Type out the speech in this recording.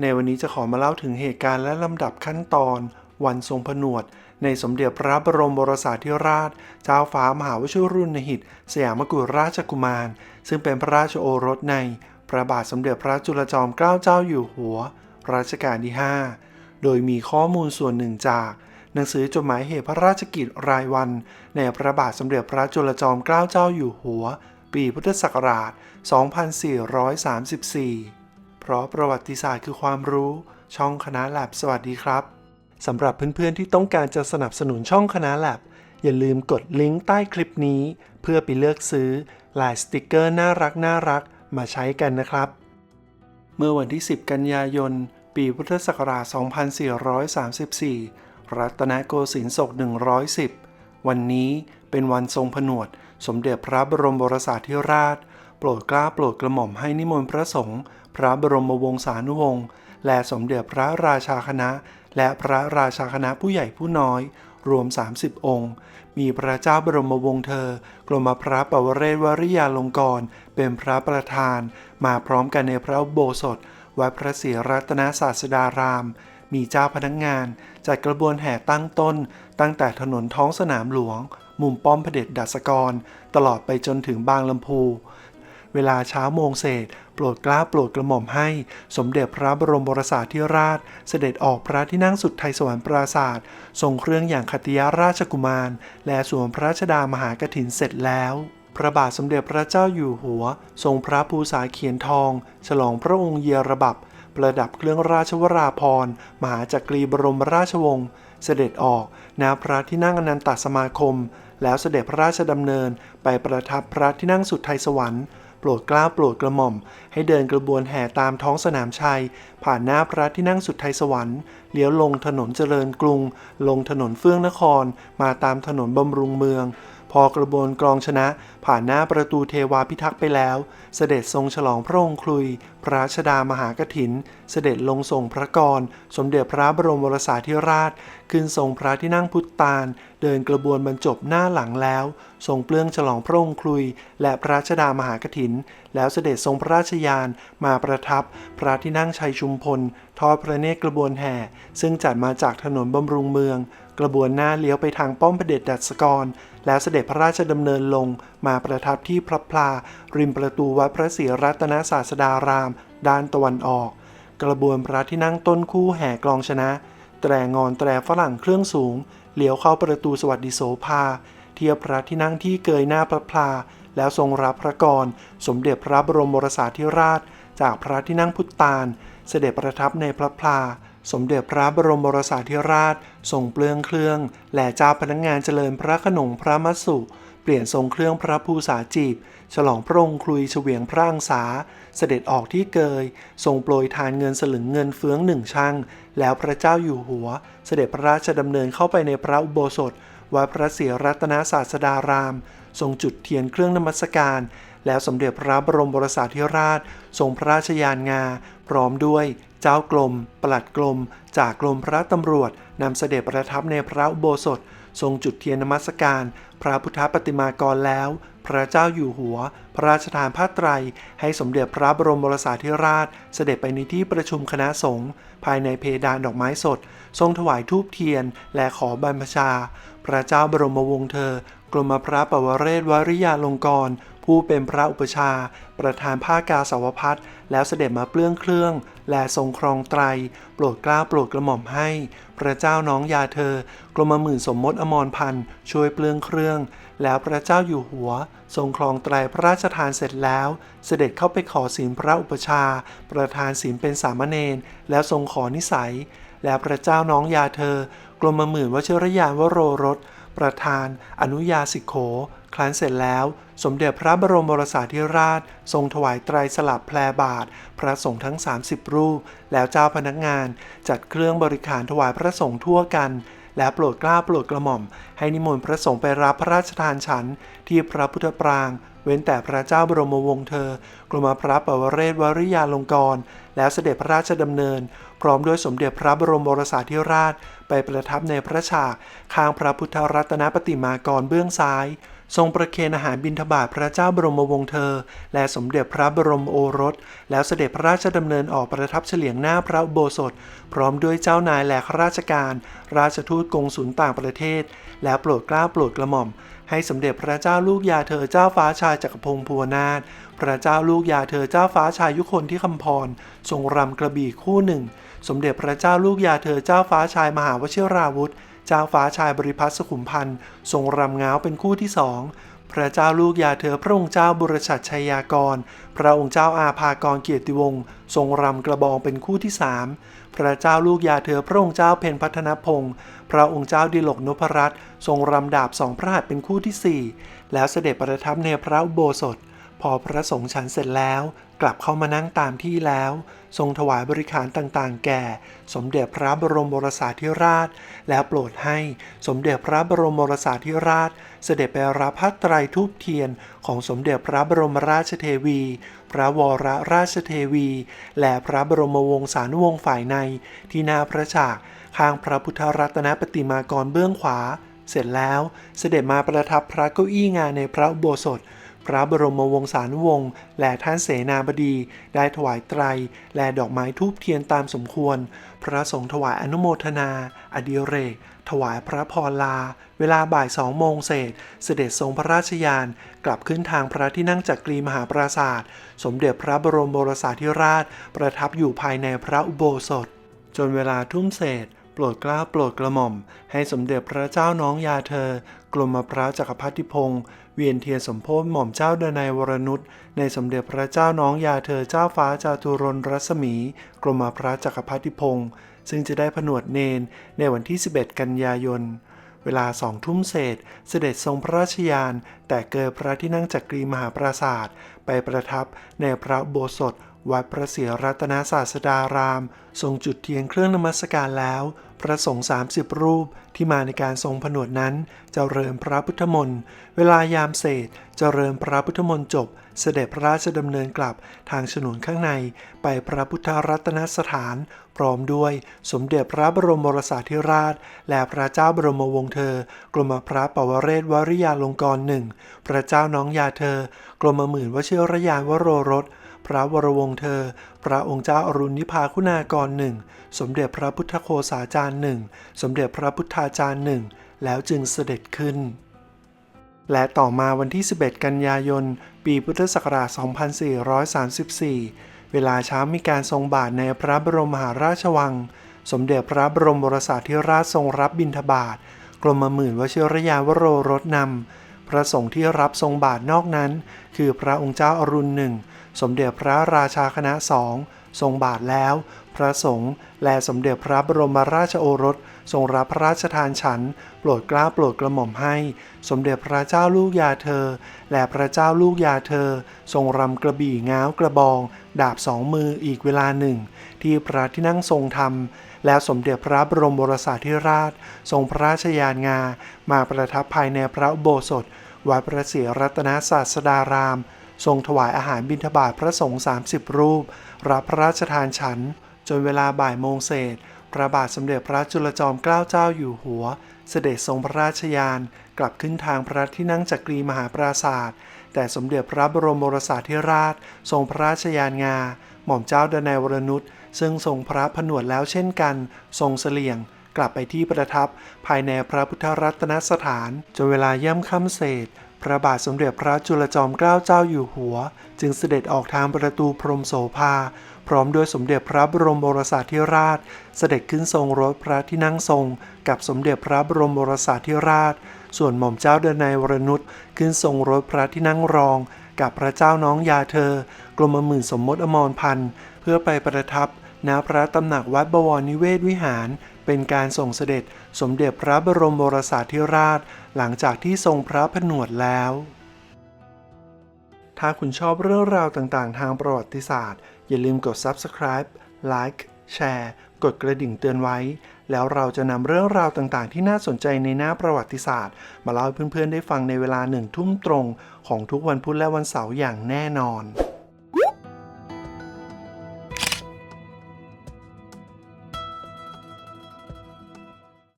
ในวันนี้จะขอมาเล่าถึงเหตุการณ์และลำดับขั้นตอน วันทรงผนวด ในสมเด็จพระบรมโอรสาธิราช เจ้าฟ้ามหาวชิรุณหิต สยามกุฎราชกุมาร ซึ่งเป็นพระราชโอรสใน พระบาทสมเด็จพระจุลจอมเกล้าเจ้าอยู่หัว รัชกาลที่ 5 โดยมีข้อมูลส่วนหนึ่งจาก หนังสือจดหมายเหตุพระราชกิจรายวัน ในพระบาทสมเด็จพระจุลจอมเกล้าเจ้าอยู่หัว ปีพุทธศักราช 2434 เพราะประวัติศาสตร์คือความรู้ ช่องคณะแลบสวัสดีครับ สำหรับเพื่อนๆที่ต้องการจะสนับสนุนช่องคณะแลบอย่าลืมกดลิงก์ใต้คลิปนี้ เพื่อไปเลือกซื้อลายสติกเกอร์น่ารักน่ารักมาใช้กันนะครับ เมื่อวันที่ 10 กันยายน ปีพุทธศักราช 2434 รัตนโกสินทร์ศก 110 วันนี้เป็นวันทรงผนวด สมเด็จพระบรมโอรสาธิราช โปรดกล้าโปรดกระหม่อมให้นิมนต์พระสงฆ์พระบรมวงศานุวงศ์และสมเด็จพระราชาคณะ และพระราชาคณะผู้ใหญ่ผู้น้อย รวม 30 องค์ มีพระเจ้าบรมวงศ์เธอ กรมพระปวเรศวริยาลงกรณ์เป็นพระประธาน มาพร้อมกันในพระโบสถวัดพระศรีรัตนศาสดาราม มีเจ้าพนักงงาน จัดกระบวนแห่ตั้งต้น ตั้งแต่ถนนท้องสนามหลวง มุมป้อมพระเดชดัสกร ตลอดไปจนถึงบางลำพู เวลาเช้าโมงเศษ โปรดกล้าโปรดกระหม่อมให้ สมเด็จพระบรมโอรสาธิราช เสด็จออกพระที่นั่งสุดไทยสวรรค์ปราศาสตร์ทรงเครื่องอย่างคติยราชกุมาร และสวมพระราชดามหากถินเสร็จแล้วพระบาทสมเด็จพระเจ้าอยู่หัว ทรงพระภูษาเขียนทอง ฉลองพระองค์เยระบับ ประดับเครื่องราชวราภรมหาจักรีบรมราชวงศ์เสด็จออกณพระที่นั่งอนันตสมาคม แล้วเสด็จพระราชดำเนินไปประทับพระที่นั่งสุดไทยสวรรค์ โปรดกล้าโปรดกระหม่อม ให้เดินกระบวนแห่ตามท้องสนามชัย ผ่านหน้าพระที่นั่งสุดไทยสวรรค์เลี้ยวลงถนนเจริญกรุง ลงถนนเฟื่องนคร มาตามถนนบำรุงเมือง อกระบวนกรองชนะผ่านหน้าประตูเทวาพิทักษ์ไปแล้ว เสด็จทรงฉลองพระองค์คลุย พระราชดามหากถิน เสด็จลงส่งพระกร สมเด็จพระบรมวรสาธิราช ขึ้นทรงพระที่นั่งพุทธาลเดินกระบวนบรรจบหน้าหลังแล้ว ทรงเปลื้องฉลองพระองค์คลุย และพระราชดามหากถิน แล้วเสด็จทรงพระราชยานมาประทับ พระที่นั่งชัยชุมพลทอดพระเนตรกระบวนแห่ ซึ่งจัดมาจากถนนบำรุงเมือง กระบวนหน้าเลี้ยวไปทางป้อมพระเดชดัชกร แล้วเสด็จพระราชดำเนินลงมาประทับที่พระพลา ริมประตูวัดพระศรีรัตนศาสดาราม ด้านตะวันออก กระบวนพระที่นั่งต้นคู่แห่กลองชนะ แตรงอนแตรฝรั่งเครื่องสูงเลี้ยวเข้าประตูสวัสดิโสภา เทียบพระที่นั่งที่เกยหน้าพระพลา แล้วทรงรับพระกร สมเด็จพระบรมโอรสาธิราช จากพระที่นั่งพุทธาลเสด็จประทับในพระพลา สมเด็จพระบรมโอรสาธิราชทรงเปลืองเครื่อง และเจ้าพนักงานเจริญพระขนงพระมัสสุเปลี่ยนทรงเครื่องพระภูษาจีบ ฉลองพระองค์คลุยเฉวียงพระอังสา เสด็จออกที่เกย ทรงโปรยทานเงินสลึงเงินเฟื้องหนึ่งช่างแล้วพระเจ้าอยู่หัว เสด็จพระราชดำเนินเข้าไปในพระอุโบสถวัดพระศรีรัตนศาสดาราม ทรงจุดเทียนเครื่องนมัสการ แล้วสมเด็จพระบรมโอรสาธิราช ทรงพระราชยานงา พร้อมด้วยเจ้ากรมปลัดกรมจากกรมพระตำรวจนำเสด็จประทับในพระอุโบสถ ทรงจุดเทียนนมัสการ พระพุทธปฏิมากรแล้ว พระเจ้าอยู่หัว พระราชทานผ้าไตร ให้สมเด็จพระบรมโอรสาธิราช เสด็จไปในที่ประชุมคณะสงฆ์ภายในเพดานดอกไม้สด ทรงถวายทูบเทียนและขอบรรพชา พระเจ้าบรมวงศ์เธอ กรมพระปวเรศวริยาลงกร ผู้เป็นพระอุปชา ประธานผ้ากาสาวพัดแล้วเสด็จมาเปลื้องเครื่อง และทรงครองไตร โปรดกล้าโปรดกระหม่อมให้ พระเจ้าน้องยาเธอ กรมหมื่นสมมติอมรพันธ์ช่วยเปลื้องเครื่อง แล้วพระเจ้าอยู่หัว ทรงครองไตรพระราชทานเสร็จแล้ว เสด็จเข้าไปขอศีลพระอุปชา ประธานศีลเป็นสามเณรแล้วทรงขอนิสัย แล้วพระเจ้าน้องยาเธอกรมหมื่นวชิรยานวโรรส ประธาน อนุญาสิกโขครั้นเสร็จแล้ว สมเด็จพระบรมโอรสาธิราช ทรงถวายไตรสลับแพรบาท พระสงฆ์ทั้ง 30 รูป แล้วเจ้าพนักงานจัดเครื่องบริการถวายพระสงฆ์ทั่วกัน และโปรดกล้าโปรดกระหม่อม ให้นิมนต์พระสงฆ์ไปรับพระราชทานฉันที่พระพุทธปราง เว้นแต่พระเจ้าบรมวงศ์เธอ กรมพระปวเรศวริยาลงกรณ์แล้วเสด็จพระราชดำเนิน พร้อมด้วยสมเด็จพระบรมโอรสาธิราช ไปประทับในพระฉากข้างพระพุทธรัตนปฏิมากรเบื้องซ้าย ทรงประเคนอาหารบิณฑบาตพระเจ้าบรมวงศ์เธอ และสมเด็จพระบรมโอรส แล้วเสด็จพระราชดำเนินออกประทับเฉลียงหน้าพระโบสถ พร้อมด้วยเจ้านายและข้าราชการ ราชทูตกงสุลต่างประเทศ แล้วโปรดเกล้าโปรดกระหม่อม ให้สมเด็จพระเจ้าลูกยาเธอเจ้าฟ้าชายจักรพงศ์ภูวนาถพระเจ้าลูกยาเธอเจ้าฟ้าชายยุคนที่คำพร ทรงรำกระบี่คู่หนึ่ง สมเด็จพระเจ้าลูกยาเธอเจ้าฟ้าชายมหาวชิราวุธ เจ้าฟ้าชายบริพัตรสุขุมพันธ์ทรงรำง้าวเป็นคู่ที่สองพระเจ้าลูกยาเธอพระองค์เจ้าบุรชัดชัยยากร พระองค์เจ้าอาภากรเกียรติวงศ์ทรงรำกระบองเป็นคู่ที่สามพระเจ้าลูกยาเธอพระองค์เจ้าเพนพัฒนพงศ์พระองค์เจ้าดิลกนพรัตน์ทรงรำดาบสองพระหัตถ์เป็นคู่ที่สี่แล้วเสด็จประทับในพระอุโบสถ พอพระสงฆ์ฉันเสร็จแล้ว กลับเข้ามานั่งตามที่แล้ว ทรงถวายบริขารต่างๆ แก่ สมเด็จพระบรมโอรสาธิราช แล้วโปรดให้สมเด็จพระบรมโอรสาธิราช เสด็จไปรับพระไตรทูปเทียนของสมเด็จพระบรมราชเทวี พระวรราชเทวี และพระบรมวงศานุวงศ์ฝ่ายในที่หน้าพระฉากข้างพระพุทธรัตนปฏิมากรเบื้องขวา เสร็จแล้วเสด็จมาประทับพระเก้าอี้งานในพระอุโบสถ พระบรมวงศานุวงศ์และท่านเสนาบดี ได้ถวายไตร และดอกไม้ทูบเทียนตามสมควร พระสงฆ์ถวายอนุโมทนา อดิเรก ถวายพระพรลา เวลาบ่ายสองโมงเศษ เสด็จทรงพระราชยาน กลับขึ้นทางพระที่นั่งจักรีมหาปราศาสตร์สมเด็จพระบรมโอรสาธิราช ประทับอยู่ภายในพระอุโบสถ จนเวลาทุ่มเศษโปรดกล้าโปรดกระหม่อม ให้สมเด็จพระเจ้าน้องยาเธอ กรมพระจักรพรรดิพงศ์ เวียนเทียนสมโพธิหม่อมเจ้าเดนัยวรนุชในสมเด็จพระเจ้าน้องยาเธอเจ้าฟ้าจาตุรนรัศมี กรมพระจักรพรรดิพงศ์ซึ่งจะได้ผนวดเนนในวันที่ 11 กันยายน เวลาสองทุ่มเศษ เสด็จทรงพระราชยาน แต่เกิดพระที่นั่งจักรีมหาปราศาสตร์ไปประทับในพระโบสถวัดพระศรียรัตนศาสดาราม ทรงจุดเทียนเครื่องนมัสการแล้ว พระสงฆ์30 รูปที่มาในการทรงผนวดนั้นเจริญพระพุทธมนต์เวลายามเศษเจริญพระพุทธมนต์จบ เสด็จพระราชดำเนินกลับทางฉนวนข้างในไปพระพุทธรัตนสถาน พร้อมด้วยสมเด็จพระบรมโอรสาธิราช และพระเจ้าบรมวงศ์เธอ กรมพระปวเรศวริยาลงกรหนึ่งพระเจ้าน้องยาเธอ กรมหมื่นวชิรยานวโรรส พระวรวงศ์เธอ พระองค์เจ้าอรุณนิพาคุณากรหนึ่ง สมเด็จพระพุทธโฆษาจารย์หนึ่ง สมเด็จพระพุทธาจารย์หนึ่ง แล้วจึงเสด็จขึ้น และต่อมาวันที่ 11 กันยายน ปีพุทธศักราช 2434 เวลาเช้ามีการทรงบาทในพระบรมมหาราชวัง สมเด็จพระบรมโอรสาธิราชทรงรับบิณฑบาต กรมหมื่นวชิรยาวโรรสนำพระสงฆ์ที่รับทรงบาทนอกนั้น คือพระองค์เจ้าอรุณหนึ่ง สมเด็จพระราชาคณะสองทรงบาทแล้ว พระสงฆ์และสมเด็จพระบรมราชโอรส ทรงรับพระราชทานฉัน โปรดกล้าโปรดกระหม่อมให้ สมเด็จพระเจ้าลูกยาเธอ และพระเจ้าลูกยาเธอ ทรงรำกระบี่ง้าวกระบอง ดาบสองมืออีกเวลาหนึ่ง ที่พระที่นั่งทรงธรรม แล้วสมเด็จพระบรมโอรสาธิราช ทรงพระราชยานงา มาประทับภายในพระโบสถวัดพระศรีรัตนศาสดาราม ทรงถวายอาหารบิณฑบาตพระสงฆ์30 รูป รับพระราชทานฉัน จนเวลาบ่ายโมงเศษ พระบาทสมเด็จพระจุลจอมเกล้าเจ้าอยู่หัว เสด็จทรงพระราชยาน กลับขึ้นทางพระที่นั่งจักรีมหาปราศาสตร์แต่สมเด็จพระบรมโอรสาธิราช ทรงพระราชยานงา หม่อมเจ้าดนัยวรนุชซึ่งทรงพระผนวดแล้วเช่นกัน ทรงเสลี่ยงกลับไปที่ประทับภายในพระพุทธรัตนสถาน จนเวลาย่ำค่ำเศษ ระบาทสมเด็จพระจุลจอมเกล้าเจ้าอยู่หัว จึงเสด็จออกทางประตูพรมโสภา พร้อมด้วยสมเด็จพระบรมโอรสาธิราช เสด็จขึ้นทรงรถพระที่นั่งทรง กับสมเด็จพระบรมโอรสาธิราช ส่วนหม่อมเจ้าเดินัยวรนุชขึ้นทรงรถพระที่นั่งรอง กับพระเจ้าน้องยาเธอ กรมหมื่นสมมติอมรพันธ์เพื่อไปประทับณพระตำหนักวัดบวรนิเวศวิหาร เป็นการส่งเสด็จสมเด็จพระบรมโอรสาธิราช หลังจากที่ทรงพระผนวดแล้ว ถ้าคุณชอบเรื่องราวต่างๆ ทางประวัติศาสตร์ อย่าลืมกด Subscribe Like แชร์ กดกระดิ่งเตือนไว้ แล้วเราจะนำเรื่องราวต่างๆ ที่น่าสนใจในหน้าประวัติศาสตร์ มาเล่าให้เพื่อนๆ ได้ฟังในเวลาหนึ่งทุ่มตรง ของทุกวันพุธและวันเสาร์อย่างแน่นอน